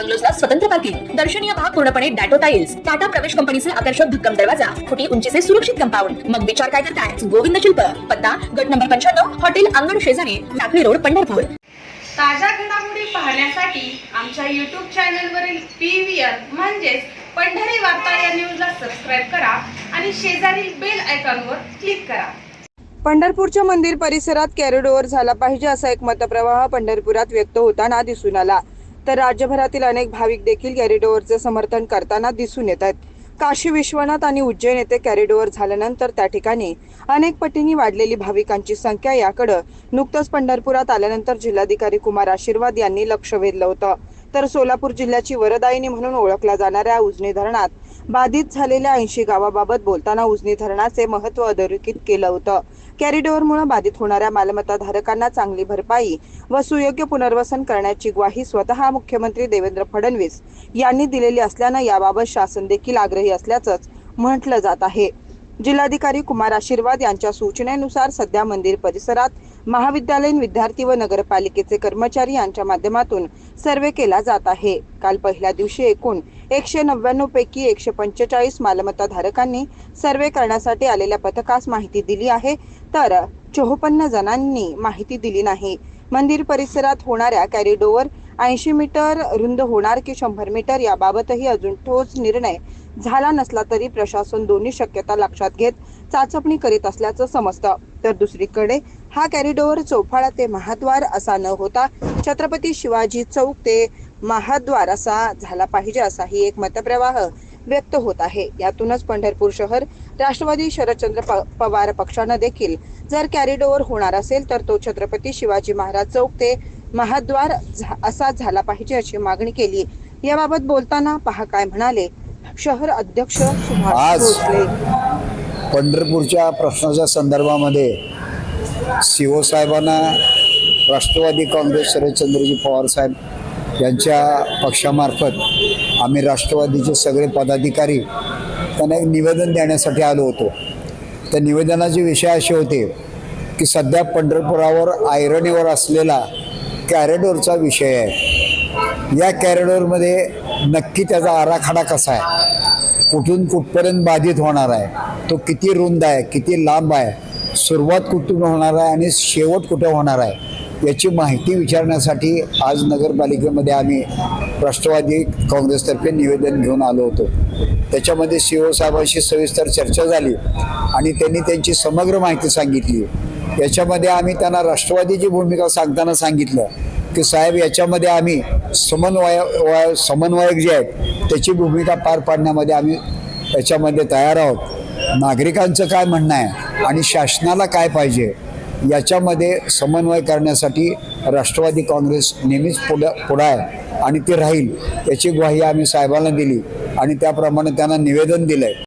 बंगलोजला स्वतंत्र पार्किंग दर्शनीय भाग पूर्णपणे डॅटो टाईल्स टाटा प्रवेश कंपनीचे आकर्षक भक्कम दरवाजा फुटी उंचीचे सुरक्षित कंपाऊंड. मग विचार काय करताय? गोविंद शिल्प पत्ता गट नंबर पंच्याण्णव हॉटेल अंगण शेजारी टाकळी रोड पंढरपूर. ताज्या घडामोडी पाहण्यासाठी आमच्या यूट्यूब चॅनलवरील पी व्ही आर म्हणजेच पंढरी वार्ता या न्यूजला सबस्क्राईब करा आणि शेजारील बेल आयकॉनवर क्लिक करा. पंढरपूरच्या मंदिर परिसरात कॅरिडोअर झाला पाहिजे असा एक मतप्रवाह पंढरपुरात व्यक्त होताना दिसून आला. तर राज्यभरातील अनेक भाविक देखील कॅरिडोअरचे समर्थन करताना दिसून येत आहेत. काशी विश्वनाथ आणि उज्जैन येथे कॅरिडोअर झाल्यानंतर त्या ठिकाणी अनेक पटींनी वाढलेली भाविकांची संख्या याकडं नुकतंच पंढरपुरात आल्यानंतर जिल्हाधिकारी कुमार आशीर्वाद यांनी लक्ष वेधलं होतं. तर सोलापूर जिल्ह्याची वरदायिनी म्हणून ओळखल्या जाणाऱ्या उजनी धरणात बाधित झालेल्या ऐंशी गावाबाबत बोलताना उजनी धरणाचे महत्त्व अधोरेखित केलं होतं. कॅरिडॉरमुळे बाधित होणाऱ्या मालमत्ता धारकांना चांगली भरपाई व सुयोग्य पुनर्वसन करण्याची ग्वाही स्वतः मुख्यमंत्री देवेंद्र फडणवीस यांनी दिलेली असल्यानं याबाबत शासन देखील आग्रही असल्याचंच म्हटलं जात आहे. जिल्हाधिकारी कुमार आशीर्वाद यांच्या सूचनेनुसार सध्या मंदिर परिसरात महाविद्यालयीन विद्यार्थी व नगरपालिकेचे कर्मचारी यांच्या माध्यमातून सर्वे केला जात आहे. काल पहिल्या दिवशी एकूण एकशे नव्याण्णव पैकी एकशे पंचेचाळीस मालमत्ता धारकांनी सर्वे करण्यासाठी आलेल्या पथकास माहिती दिली आहे. तर चोपन्न जणांनी माहिती दिली नाही. मंदिर परिसरात होणाऱ्या कॅरिडोवर ऐंशी मीटर रुंद होणार की शंभर मीटर याबाबतही अजून ठोस निर्णय झाला नसला तरी प्रशासन दोन्ही शक्यता लक्षात घेत चाचपणी करीत असल्याचं समजतं. तर दुसरीकडे हा कॅरिडोअर चौफाळा ते महाद्वार असा न होता छत्रपती शिवाजी चौक ते महाद्वार असा झाला पाहिजे असाही एक मतप्रवाह व्यक्त होत आहे. यातूनच पंढरपूर शहर राष्ट्रवादी शरदचंद्र पवार पक्षानं देखील जर कॅरिडोअर होणार असेल तर तो छत्रपती शिवाजी महाराज चौक ते महाद्वार असा झाला पाहिजे अशी मागणी केली. याबाबत बोलताना पहा काय म्हणाले शहर अध्यक्ष सुभाष भोसले. पंढरपूरच्या प्रश्नाच्या संदर्भामध्ये सी ओ साहेबांना राष्ट्रवादी काँग्रेस शरदचंद्रजी पवार साहेब यांच्या पक्षामार्फत आम्ही राष्ट्रवादीचे सगळे पदाधिकारी त्यांना एक निवेदन देण्यासाठी आलो होतो. त्या निवेदनाचे विषय असे होते की सध्या पंढरपुरावर आयरणीवर असलेला कॅरेडोरचा विषय आहे. या कॅरेडोरमध्ये नक्की त्याचा आराखडा कसा आहे? कुठून कुठपर्यंत बाधित होणार आहे? तो किती रुंद आहे? किती लांब आहे? सुरुवात कुठून होणार आहे? आणि शेवट कुठे होणार आहे? याची माहिती विचारण्यासाठी आज नगरपालिकेमध्ये आम्ही राष्ट्रवादी काँग्रेसतर्फे निवेदन घेऊन आलो होतो. त्याच्यामध्ये सी ओ साहेबांशी सविस्तर चर्चा झाली आणि त्यांनी त्यांची समग्र माहिती सांगितली. याच्यामध्ये आम्ही त्यांना राष्ट्रवादीची भूमिका सांगताना सांगितलं की साहेब याच्यामध्ये आम्ही समन्वय वाय समन्वयक जे आहेत त्याची भूमिका पार पाडण्यामध्ये आम्ही याच्यामध्ये तयार आहोत. नागरिकांचं काय म्हणणं आहे आणि शासनाला काय पाहिजे? याच्यामध्ये समन्वय करण्यासाठी राष्ट्रवादी काँग्रेस नेहमीच पुढं पुढं आहे आणि ते राहील याची ग्वाही आम्ही साहेबांना दिली आणि त्याप्रमाणे त्यांना निवेदन दिलं आहे